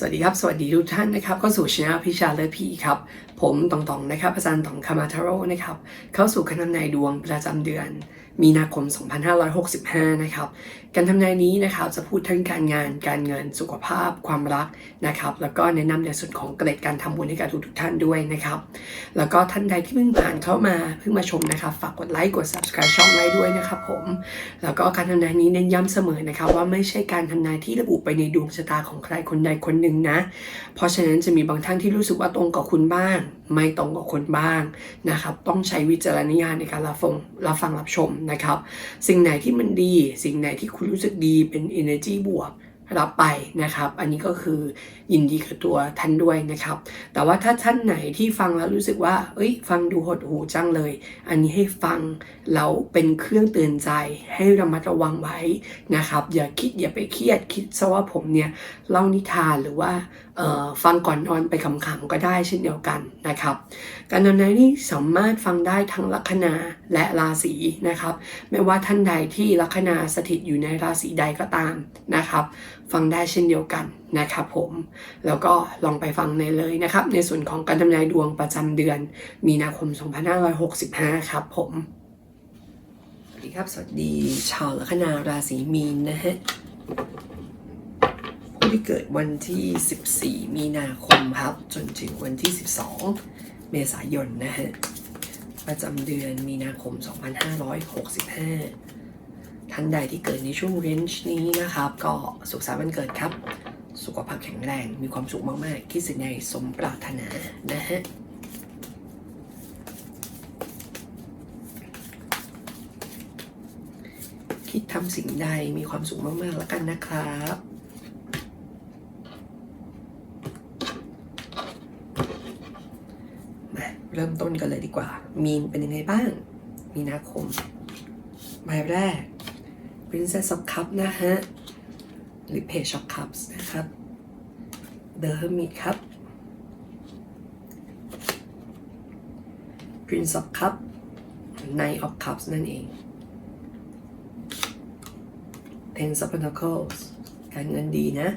สวัสดีครับ สวัสดีทุกท่านนะครับ ก็สู่ช anel พิชาเลอพีครับ ผมตองตองนะครับ อาจารย์ตองคามาทาโร่นะครับ เข้าสู่คณะในายดวงประจำเดือน มีนาคม 2565 นะครับ การทำนายนี้นะครับจะพูดทั้งการงาน การเงิน สุขภาพ ความรักนะครับ แล้วก็แนะนำในส่วนของเกร็ดการทำบุญให้กับทุกท่านด้วยนะครับ แล้วก็ท่านใดที่เพิ่งผ่านเข้ามาเพิ่งมาชมนะครับ ฝากกดไลค์ กด subscribe ช่องไว้ด้วยนะครับผม แล้วก็การทำนายนี้เน้นย้ำเสมอนะครับ ว่าไม่ใช่การทำนายที่ระบุไปในดวงชะตาของใครคนใดคนหนึ่งนะ เพราะฉะนั้นจะมีบางท่านที่รู้สึกว่าตรงกับคุณบ้าง ไม่ตรงกับคนบ้างนะครับ ต้องใช้วิจารณญาณในการรับฟังรับฟังรับชมนะครับ สิ่งไหนที่มันดี สิ่งไหนที่คุณรู้สึกดีเป็น energy บวกรับไปนะครับ อันนี้ก็คือยินดีกับตัวท่านด้วยนะครับ แต่ว่าถ้าท่านไหนที่ฟังแล้วรู้สึกว่า เอ้ย ฟังดูหดหูจังเลย อันนี้ให้ฟังแล้วเป็นเครื่องเตือนใจให้ระมัดระวังไว้นะครับ อย่าคิดอย่าไปเครียดคิดซะว่าผมเนี่ยเล่านิทานหรือว่าฟังก่อนนอนไปขำๆก็ได้เช่นเดียวกันนะครับ การนำนายนี่สามารถฟังได้ทั้งลัคนาและราศีนะครับ ไม่ว่าท่านใดที่ลัคนาสถิตอยู่ในราศีใดก็ตามนะครับ ฟังได้เช่นเดียวกันนะครับผม แล้วก็ลองไปฟังในเลยนะครับ ในส่วนของการทำนายดวงประจำเดือน มีนาคม 2565 ครับผม สวัสดีครับ สวัสดีชาวลัคนาราศีมีนนะฮะผู้ที่เกิดวันที่ 14 มีนาคมครับ จนถึงวันที่ 12 เมษายนนะฮะ ประจำเดือนมีนาคม 2565 ท่านใดที่เกิดในช่วงเรนจ์นี้นะครับ ก็สุขสันต์วันเกิดครับ สุขภาพแข็งแรง มีความสุขมากๆ คิดสิ่งใดสมปรารถนานะฮะคิดทำสิ่งใดมีความสุขมากๆแล้วกันนะครับ มา เริ่มต้นกันเลยดีกว่า มีนเป็นยังไงบ้าง มีนาคมใบแรก Princess of Cups นะฮะ หรือ Page of Cups นะครับ The Hermit ครับ Prince of Cups Knight of Cups นั่นเอง Ten of Pentacles การเงินดีนะ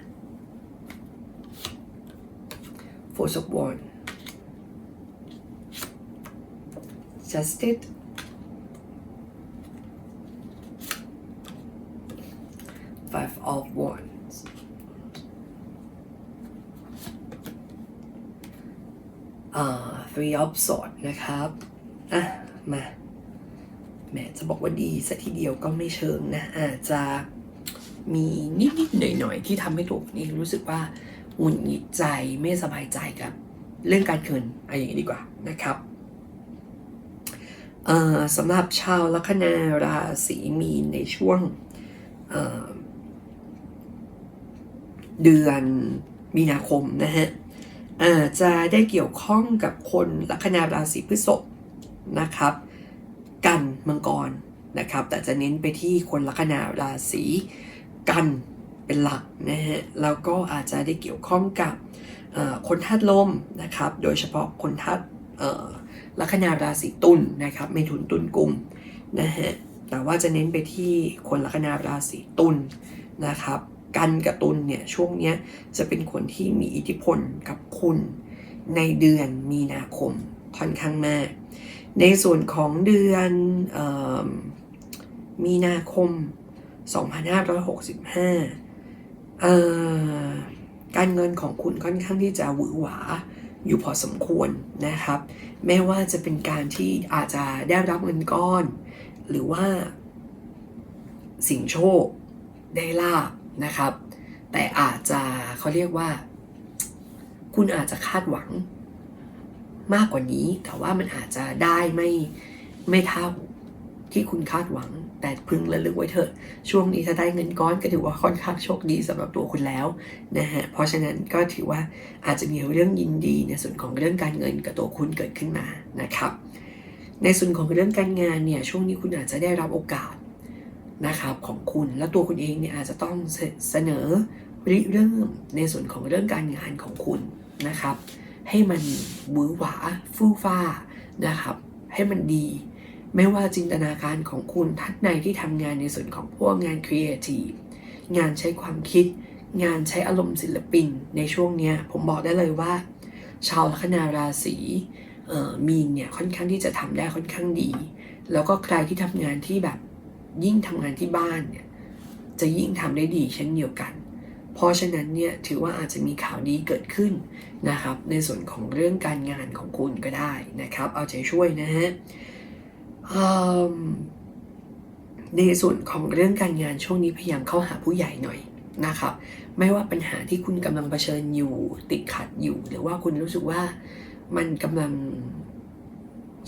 Force of Wands Justice Five of Wands อ่า Three of Swords นะครับ อะ มาแหมจะบอกว่าดีสัทีเดียวก็ไม่เชิงนะ อาจจะมีนิดๆหน่อยๆ ที่ทำให้ตัวคุณเองรู้สึกว่าหงุดหงิดใจไม่สบายใจกับ เรื่องการเงินอะไรอย่างนี้ดีกว่านะครับ สำหรับชาวลัคนาราศีมีนในช่วงเเดือนมีนาคมนะฮะอาจจะได้เกี่ยวข้องกับคนลัคนาราศีพฤษภนะครับ กันมังกรนะครับ แต่จะเน้นไปที่คนลัคนาราศีกันเป็นหลักนะฮะแล้วก็อาจจะได้เกี่ยวข้องกับคนธาตุลมนะครับ โดยเฉพาะคนธาตุ ลัคนาราศีตุลนะครับเมถุนตุลกุมนะฮะแต่ว่าจะเน้นไปที่คนลัคนาราศีตุลนะครับ กันกับตุลเนี่ยช่วงเนี้ยจะเป็นคนที่มีอิทธิพลกับคุณในเดือนมีนาคมค่อนข้างมาก ในส่วนของเดือนออมีนาคม 2565เอ่อการเงินของคุณค่อนข้างที่จะหวือหวา อยู่พอสมควรนะครับ แม้ว่าจะเป็นการที่อาจจะได้รับเงินก้อน หรือว่า สิ่งโชคได้ลาบนะครับ แต่อาจจะเขาเรียกว่า คุณอาจจะคาดหวังมากกว่านี้ แต่ว่ามันอาจจะได้ไม่ไม่เท่าที่คุณคาดหวัง แต่พึงระลึกไว้เถอะ ช่วงนี้ถ้าได้เงินก้อนก็ถือว่าค่อนข้างโชคดีสำหรับตัวคุณแล้วนะฮะ เพราะฉะนั้นก็ถือว่าอาจจะมีเรื่องยินดีในส่วนของเรื่องการเงินกับตัวคุณเกิดขึ้นมานะครับ ในส่วนของเรื่องการงานเนี่ยช่วงนี้คุณอาจจะได้รับโอกาสนะครับของคุณและตัวคุณเองเนี่ยอาจจะต้องเสนอริเริ่มในส่วนของเรื่องการงานของคุณนะครับ ให้มันหวือหวาฟู่ฟ้านะครับ ให้มันดี ไม่ว่าจินตนาการของคุณท่านในที่ทำงานในส่วนของพวกงานครีเอทีฟงานใช้ความคิด งานใช้อารมณ์ศิลปิน ในช่วงเนี้ยผมบอกได้เลยว่า ชาวลัคนาราศีมีนเนี่ยค่อนข้างที่จะทำได้ค่อนข้างดี แล้วก็ใครที่ทำงานที่แบบยิ่งทำงานที่บ้านเนี่ยจะยิ่งทำได้ดีเช่นเดียวกัน เพราะฉะนั้นเนี่ยถือว่าอาจจะมีข่าวดีเกิดขึ้นนะครับ ในส่วนของเรื่องการงานของคุณก็ได้นะครับ เอาใจช่วยนะฮะ ในส่วนของเรื่องการงานช่วงนี้พยายามเข้าหาผู้ใหญ่หน่อยนะครับไม่ว่าปัญหาที่คุณกำลังเผชิญอยู่ติดขัดอยู่ หรือว่าคุณรู้สึกว่ามันกำลัง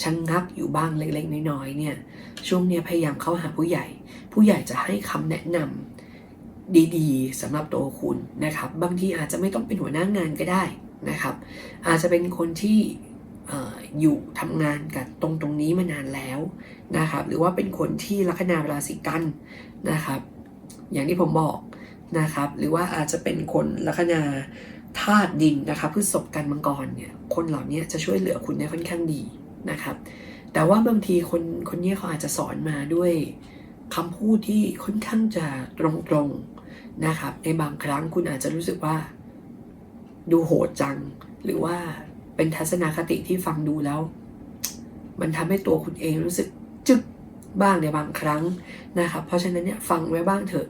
ชังงักอยู่บ้างเล็กๆน้อยๆเนี่ยช่วงนี้พยายามเข้าหาผู้ใหญ่ ผู้ใหญ่จะให้คำแนะนำดีๆสำหรับตัวคุณนะครับ บางทีอาจจะไม่ต้องเป็นหัวหน้างานก็ได้นะครับ อาจจะเป็นคนที่ อยู่ทำงานกับตรงตรงนี้มานานแล้วนะครับ หรือว่าเป็นคนที่ลัคนาราศีกันนะครับ อย่างที่ผมบอกนะครับ หรือว่าอาจจะเป็นคนลัคนาธาตุดินนะครับพฤษภกันมังกรเนี่ย คนเหล่านี้จะช่วยเหลือคุณได้ค่อนข้างดีนะครับ แต่ว่าบางทีคนคนนี้เขาอาจจะสอนมาด้วยคำพูดที่ค่อนข้างจะตรงๆนะครับ ในบางครั้งคุณอาจจะรู้สึกว่า ดูโหดจังหรือว่า เป็นทัศนคติที่ฟังดูแล้ว มันทำให้ตัวคุณเองรู้สึกจึกบ้างในบางครั้งนะครับ เพราะฉะนั้นเนี่ยฟังไว้บ้างเถอะ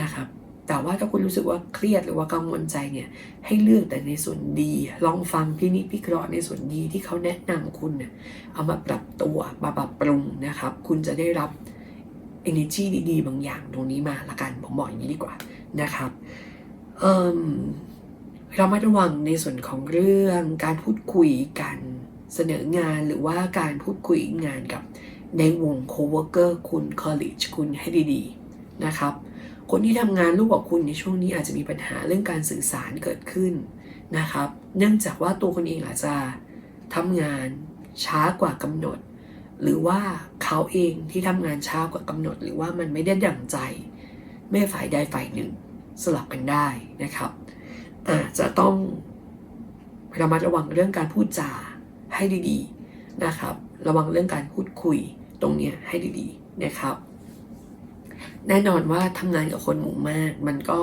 นะครับ แต่ว่าถ้าคุณรู้สึกว่าเครียดหรือว่ากังวลใจเนี่ยให้เลือกแต่ในส่วนดี ลองฟังพินิจพิเคราะห์ในส่วนดีที่เขาแนะนำคุณเนี่ยเอามาปรับตัวมาปรับปรุงนะครับ คุณจะได้รับ energy ดีๆ บางอย่างตรงนี้มาละกัน ผมบอกอย่างนี้ดีกว่านะครับ เอิ่ม เรามาระวังในส่วนของเรื่องการพูดคุยการเสนองานหรือว่าการพูดคุยงานกับในวง coworker คุณ college คุณให้ดีๆนะครับ คนที่ทำงานร่วมกับคุณในช่วงนี้อาจจะมีปัญหาเรื่องการสื่อสารเกิดขึ้นนะครับ เนื่องจากว่าตัวคนเองอาจจะทำงานช้ากว่ากำหนด หรือว่าเขาเองที่ทำงานช้ากว่ากำหนด หรือว่ามันไม่ได้ดั่งใจ ไม่ฝ่ายใดฝ่ายหนึ่ง สลับกันได้นะครับ อาจจะต้องระมัดระวังเรื่องการพูดจาให้ดีๆนะครับ ระวังเรื่องการพูดคุยตรงเนี้ยให้ดีๆนะครับ แน่นอนว่าทำงานกับคนหมู่มาก มันก็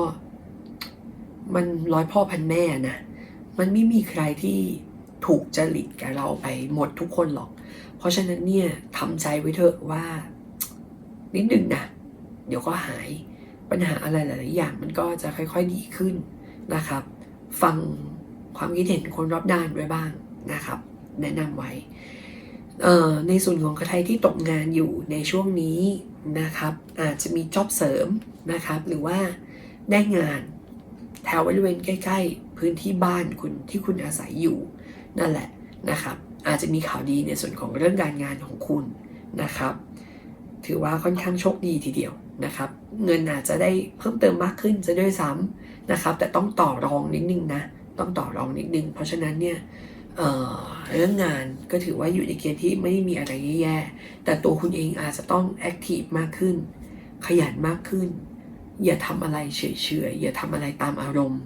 มันร้อยพ่อพันแม่นะมันไม่มีใครที่ถูกจริตกับเราไปหมดทุกคนหรอก เพราะฉะนั้นเนี่ยทำใจไว้เถอะว่า นิดนึงนะเดี๋ยวก็หายปัญหาอะไรหลายๆอย่างมันก็จะค่อย ๆ ดีขึ้นนะครับ ฟังความคิดเห็นคนรอบด้านไว้บ้างนะครับ แนะนำไว้ในส่วนของใครที่ตกงานอยู่ในช่วงนี้นะครับ อาจจะมีจ็อบเสริมนะครับ หรือว่าได้งานแถวบริเวณใกล้ ๆ พื้นที่บ้านคุณที่คุณอาศัยอยู่นั่นแหละนะครับ อาจจะมีข่าวดีในส่วนของเรื่องการงานของคุณนะครับ ถือว่าค่อนข้างโชคดีทีเดียวนะครับ เงินอาจจะได้เพิ่มเติมมากขึ้นจะด้วยซ้ำ นะครับ แต่ต้องต่อรองนิดนึงนะ ต้องต่อรองนิดนึง เพราะฉะนั้นเนี่ยเเรื่องงานก็ถือว่าอยู่ในเกณฑ์ที่ไม่ได้มีอะไรแย่ๆแต่ตัวคุณเองอาจจะต้องแอคทีฟมากขึ้น ขยันมากขึ้น อย่าทำอะไรเฉยๆอย่าทำอะไรตามอารมณ์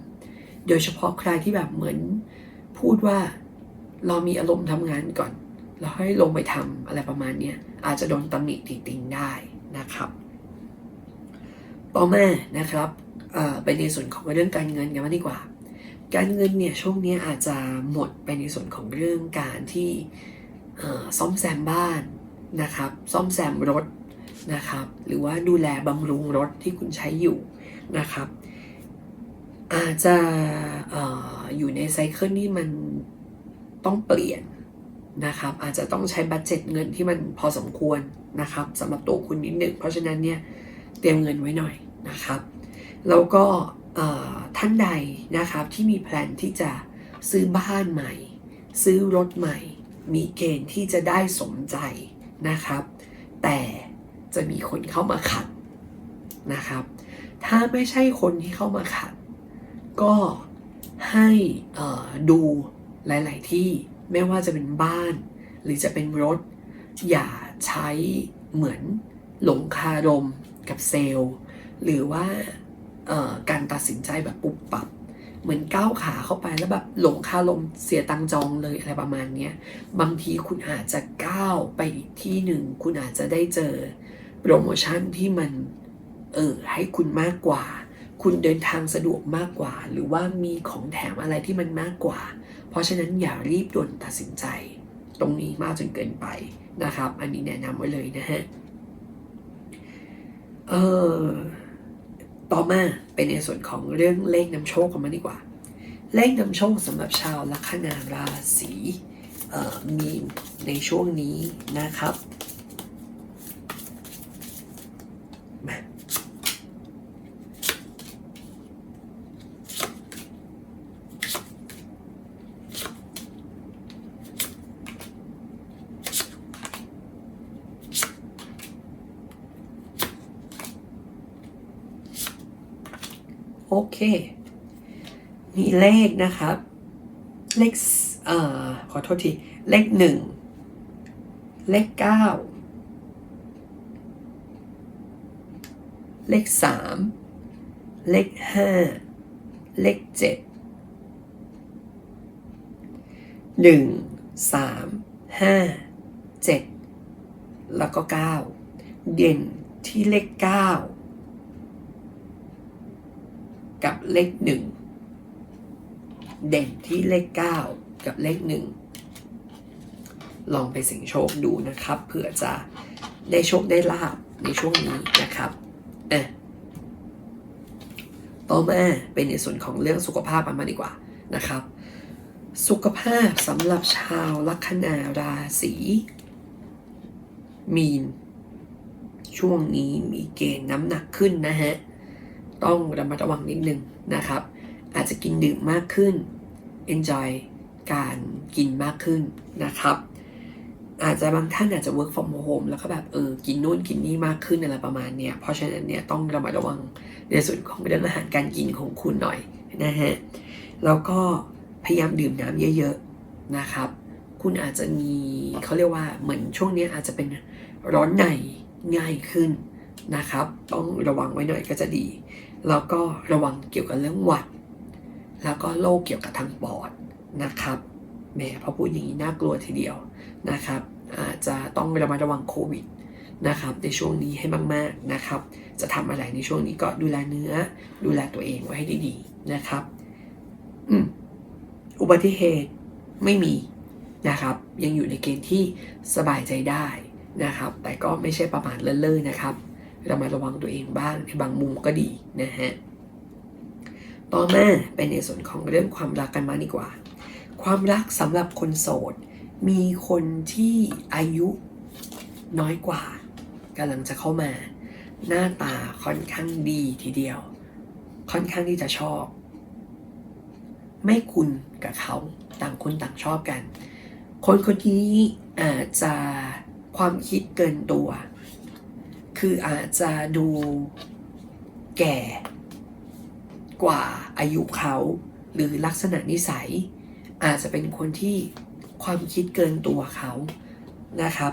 โดยเฉพาะใครที่แบบเหมือนพูดว่าเรามีอารมณ์ทำงานก่อนแล้วให้ลงไปทำอะไรประมาณนี้อาจจะโดนตำหนิติติงได้นะครับ ต่อมานะครับ ไปในส่วนของเรื่องการเงินกันมาดีกว่า การเงินเนี่ยช่วงนี้อาจจะหมดไปในส่วนของเรื่องการที่ซ่อมแซมบ้านนะครับซ่อมแซมรถนะครับหรือว่าดูแลบำรุงรถที่คุณใช้อยู่นะครับอาจจะอออยู่ในไซเคิลที่มันต้องเปลี่ยนนะครับอาจจะต้องใช้บัตเจ็ตเงินที่มันพอสมควรนะครับสำหรับตัวคุณนิดหนึ่งเพราะฉะนั้นเนี่ยเตรียมเงินไว้หน่อยนะครับ แล้วก็ท่านใดนะครับที่มีแพลนที่จะซื้อบ้านใหม่ ซื้อรถใหม่ มีเกณฑ์ที่จะได้สมใจนะครับ แต่จะมีคนเข้ามาขัดนะครับ ถ้าไม่ใช่คนที่เข้ามาขัด ก็ให้ดูหลาย ๆ ที่ไม่ว่าจะเป็นบ้าน หรือจะเป็นรถ อย่าใช้เหมือนหลงคารมกับเซลล์ หรือว่า การตัดสินใจแบบปุบปับ เหมือนก้าวขาเข้าไปแล้วแบบหลงคาลมเสียตังจองเลยอะไรประมาณเนี้ยบางทีคุณอาจจะก้าวไปอีกที่หนึ่ง คุณอาจจะได้เจอโปรโมชั่นที่มันเออให้คุณมากกว่า คุณเดินทางสะดวกมากกว่า หรือว่ามีของแถมอะไรที่มันมากกว่า เพราะฉะนั้นอย่ารีบด่วนตัดสินใจ ตรงนี้มากจนเกินไปนะครับ อันนี้แนะนำไว้เลยนะฮะเออ ต่อมาเป็นในส่วนของเรื่องเลขนำโชคกันมาดีกว่า เลขนำโชคสำหรับชาวลัคนาราศีมีนในช่วงนี้นะครับ โอเค มีเลขนะครับ เลขเอ่อขอโทษที เลขหนึ่ง เลขเก้า เลขสาม เลขห้า เลขเจ็ด หนึ่ง สาม ห้า เจ็ด แล้วก็เก้า เด่นที่เลขเก้า กับเลขหนึ่งเด่นที่เลข9กับเลข1ลองไปเสี่ยงโชคดูนะครับเผื่อจะได้โชคได้ลาบในช่วงนี้นะครับอะต่อมาเป็นในส่วนของเรื่องสุขภาพกันมาดีกว่านะครับ สุขภาพสำหรับชาวลัคนาราศีมีน ช่วงนี้มีเกณฑ์น้ำหนักขึ้นนะฮะ ต้องระมัดระวังนิดนึงนะครับ อาจจะกินดื่มมากขึ้น enjoy การกินมากขึ้นนะครับ อาจจะบางท่านอาจจะ work from home แล้วก็แบบเออกินนู่นกินนี่มากขึ้นอะไรประมาณเนี้ยเพราะฉะนั้นเนี่ยต้องระมัดระวังในส่วนของเรื่องอาหารการกินของคุณหน่อยนะฮะแล้วก็พยายามดื่มน้ำเยอะๆนะครับ คุณอาจจะมีเขาเรียกว่าเหมือนช่วงนี้อาจจะเป็นร้อนในง่ายขึ้นนะครับ ต้องระวังไว้หน่อยก็จะดี แล้วก็ระวังเกี่ยวกับเรื่องหวัด แล้วก็โรคเกี่ยวกับทางปอดนะครับแหมพอพูดอย่างนี้น่ากลัวทีเดียวนะครับ อาจจะต้องระมัดระวังโควิดนะครับ ในช่วงนี้ให้มากๆนะครับ จะทำอะไรในช่วงนี้ก็ดูแลเนื้อ ดูแลตัวเองไว้ให้ดีๆนะครับอือุบัติเหตุไม่มีนะครับ ยังอยู่ในเกณฑ์ที่สบายใจได้นะครับ แต่ก็ไม่ใช่ประมาทเลินเล่อนะครับ เรามาระวังตัวเองบ้างในบางมุมก็ดีนะฮะต่อมาเป็นในส่วนของเรื่องความรักกันมาดีกว่า ความรักสำหรับคนโสด มีคนที่อายุน้อยกว่ากำลังจะเข้ามา หน้าตาค่อนข้างดีทีเดียว ค่อนข้างที่จะชอบ ไม่คุณกับเขาต่างคนต่างชอบกัน คนคนนี้อาจจะความคิดเกินตัว คืออาจจะดูแก่กว่าอายุเขาหรือลักษณะนิสัย อาจจะเป็นคนที่ความคิดเกินตัวเขานะครับ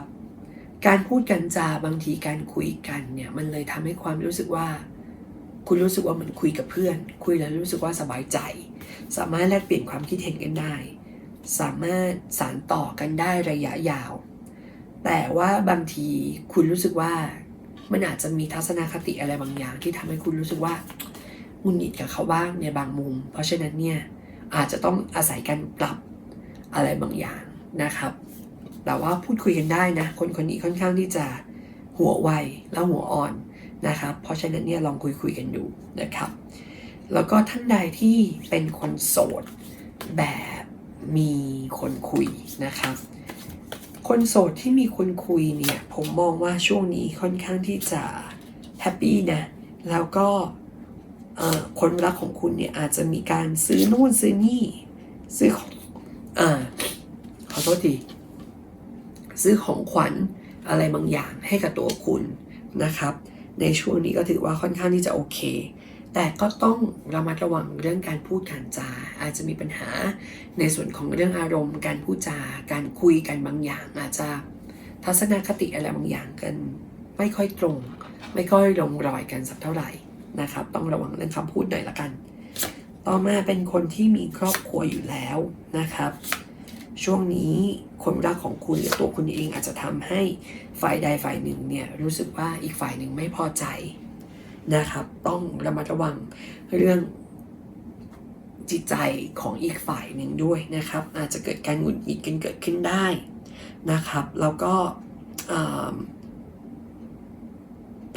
การพูดกันจาบางทีการคุยกันเนี่ยมันเลยทำให้ความรู้สึกว่า คุณรู้สึกว่ามันคุยกับเพื่อน คุยแล้วรู้สึกว่าสบายใจ สามารถแลกเปลี่ยนความคิดเห็นกันได้ สามารถสานต่อกันได้ระยะยาว แต่ว่าบางทีคุณรู้สึกว่า มันอาจจะมีทัศนคติอะไรบางอย่าง ที่ทำให้คุณรู้สึกว่าหงุนหงิดกับเขาบ้างในบางมุม เพราะฉะนั้นเนี่ยอาจจะต้องอาศัยการปรับอะไรบางอย่างนะครับ แต่ว่าพูดคุยกันได้นะ คนคนนี้ค่อนข้างที่จะหัวไวและหัวอ่อนนะครับ เพราะฉะนั้นเนี่ยลองคุยคุยกันดูนะครับ แล้วก็ท่านใดที่เป็นคนโสดแบบมีคนคุยนะครับ คนโสดที่มีคนคุยเนี่ย ผมมองว่าช่วงนี้ค่อนข้างที่จะแฮปปี้นะ แล้วก็คนรักของคุณเนี่ยอาจจะมีการซื้อนู่นซื้อนี่ ซื้อของอขอโทษที ซื้อของขวัญอะไรบางอย่างให้กับตัวคุณนะครับ ในช่วงนี้ก็ถือว่าค่อนข้างที่จะโอเค แต่ก็ต้องระมัดระวังเรื่องการพูดการจา อาจจะมีปัญหาในส่วนของเรื่องอารมณ์ การพูดจาการคุยกันบางอย่าง อาจจะทัศนคติอะไรบางอย่างกันไม่ค่อยตรง ไม่ค่อยลงรอยกันสักเท่าไหร่นะครับ ต้องระวังเรื่องคำพูดหน่อยละกัน ต่อมาเป็นคนที่มีครอบครัวอยู่แล้วนะครับ ช่วงนี้คนรักของคุณหรือตัวคุณเองอาจจะทำให้ฝ่ายใดฝ่ายหนึ่งเนี่ยรู้สึกว่าอีกฝ่ายหนึ่งไม่พอใจ นะครับ ต้องระมัดระวังเรื่องจิตใจของอีกฝ่ายหนึ่งด้วยนะครับ อาจจะเกิดการหงุดหงิดกันเกิดขึ้นได้นะครับ แล้วก็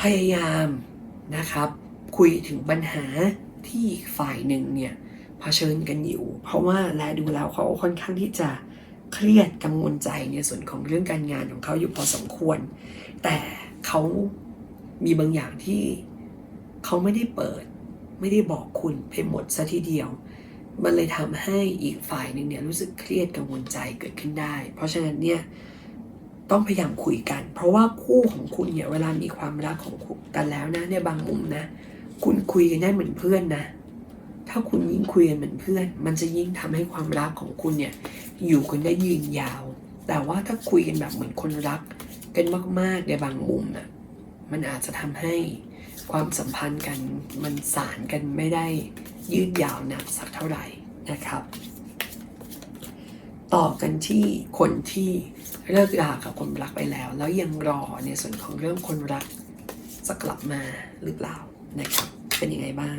พยายามนะครับ คุยถึงปัญหาที่อีกฝ่ายหนึ่งเนี่ยเผชิญกันอยู่ เพราะว่าแลดูแล้วเขาค่อนข้างที่จะเครียดกังวลใจในส่วนของเรื่องการงานของเขาอยู่พอสมควร แต่เขามีบางอย่างที่ เขาไม่ได้เปิด ไม่ได้บอกคุณไปหมดซะทีเดียว มันเลยทำให้อีกฝ่ายหนึ่งเนี่ยรู้สึกเครียดกังวลใจเกิดขึ้นได้ เพราะฉะนั้นเนี่ยต้องพยายามคุยกัน เพราะว่าคู่ของคุณเนี่ยเวลามีความรักของกันแล้วนะในบางมุมนะ คุณคุยกันได้เหมือนเพื่อนนะ ถ้าคุณยิ่งคุยกันเหมือนเพื่อน มันจะยิ่งทำให้ความรักของคุณเนี่ยอยู่กันได้ยืนยาว แต่ว่าถ้าคุยกันแบบเหมือนคนรักกันมากๆในบางมุมน่ะมันอาจจะทำให้ ความสัมพันธ์กันมันสารกันไม่ได้ยืดยาวนักสักเท่าไหร่นะครับ ต่อกันที่คนที่เลิกรากับคนรักไปแล้ว แล้วยังรอในส่วนของเรื่องคนรักจะกลับมาหรือเปล่านะครับ เป็นยังไงบ้าง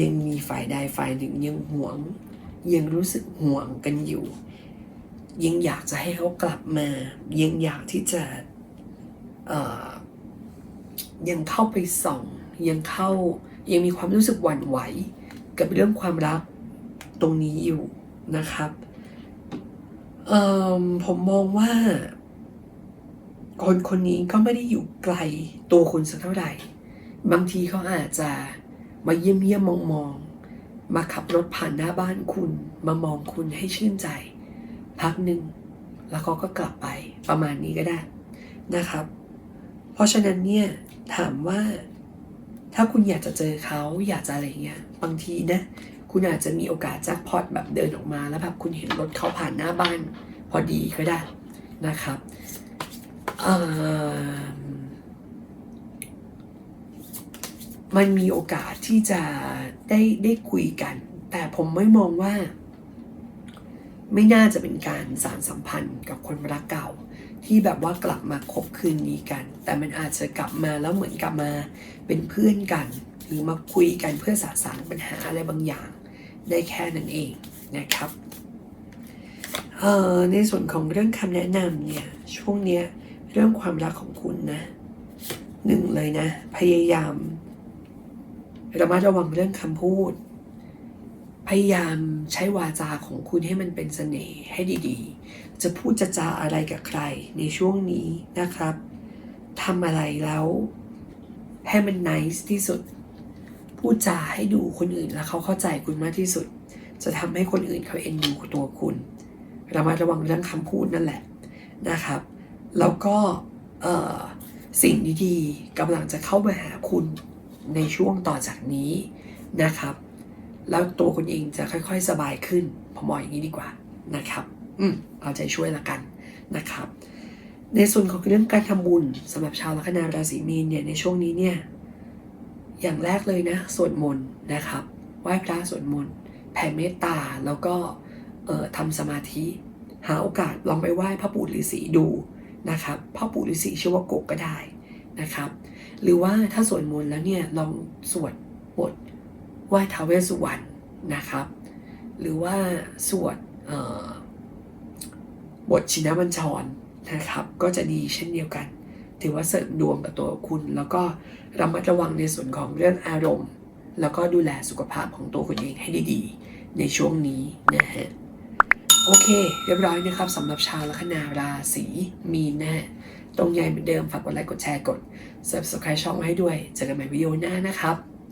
ยังมีฝ่ายใดฝ่ายหนึ่งยังหวง ยังรู้สึกห่วงกันอยู่ ยังอยากจะให้เขากลับมายังอยากที่จะยังเข้าไปส่อง ยังเข้ายังมีความรู้สึกหวั่นไหว กับเรื่องความรักตรงนี้อยู่นะครับผมมองว่า คนคนนี้ก็ไม่ได้อยู่ไกลตัวคุณสักเท่าไหร่ บางทีเขาอาจจะมาเยี่ยมเยี่ยมมองมองมาขับรถผ่านหน้าบ้านคุณ มามองคุณให้ชื่นใจ พักหนึ่งแล้วเขาก็กลับไปประมาณนี้ก็ได้นะครับ เพราะฉะนั้นเนี่ยถามว่าถ้าคุณอยากจะเจอเขาอยากจะอะไรเงี้ยบางทีนะคุณอาจจะมีโอกาสแจ็คพอตแบบเดินออกมาแล้วแบบคุณเห็นรถเขาผ่านหน้าบ้านพอดีก็ได้นะครับมันมีโอกาสที่จะได้ได้คุยกัน แต่ผมไม่มองว่า ไม่น่าจะเป็นการสารสัมพันธ์กับคนรักเก่า ที่แบบว่ากลับมาคบคืนนี้กัน แต่มันอาจจะกลับมาแล้วเหมือนกลับมาเป็นเพื่อนกัน หรือมาคุยกันเพื่อสะสางปัญหาอะไรบางอย่าง ได้แค่นั้นเองนะครับเอ่อในส่วนของเรื่องคำแนะนำเนี่ยช่วงเนี้ยเรื่องความรักของคุณนะหนึ่งเลยนะ พยายามระมัดระวังเรื่องคำพูด พยายามใช้วาจาของคุณให้มันเป็นเสน่ห์ให้ดีๆ จะพูดจะจาอะไรกับใครในช่วงนี้นะครับทำอะไรแล้ว ให้มัน nice ที่สุด พูดจาให้ดูคนอื่นแล้วเขาเข้าใจคุณมากที่สุด จะทำให้คนอื่นเขาเอ็นดูตัวคุณระมัดระวังเรื่องคำพูดนั่นแหละนะครับ แล้วก็เสิ่งดีๆกำลังจะเข้ามาหาคุณในช่วงต่อจากนี้นะครับ แล้วตัวคุณเองจะค่อยๆสบายขึ้นผมมองอย่างนี้ดีกว่านะครับ อืมเอาใจช่วยละกันนะครับ ในส่วนของเรื่องการทำบุญสำหรับชาวลัคนาราศีมีนเนี่ยในช่วงนี้เนี่ยอย่างแรกเลยนะสวดมนต์นะครับไหว้พระสวดมนต์แผ่เมตตาแล้วก็เอ่อทำสมาธิ หาโอกาสลองไปไหว้พระปู่ฤาษีดูนะครับพระปู่ฤาษีชื่อว่ากกก็ได้นะครับ หรือว่าถ้าสวดมนต์แล้วเนี่ยลองสวดบท ไหว้ท้าวเวสสุวรรณนะครับ หรือว่าสวดบทชินบัญชรนะครับ ก็จะดีเช่นเดียวกัน ถือว่าเสริมดวงกับตัวคุณ แล้วก็ระมัดระวังในส่วนของเรื่องอารมณ์ แล้วก็ดูแลสุขภาพของตัวคุณเองให้ดีๆ ในช่วงนี้นะฮะโอเค เรียบร้อยนะครับสำหรับชาวลัคนาราศีมีนนะฮะตรงใหญ่เหมือนเดิม ฝากกดไลค์กดแชร์กด subscribe ช่องไว้ให้ด้วย เจอกันใหม่วิดีโอหน้านะครับ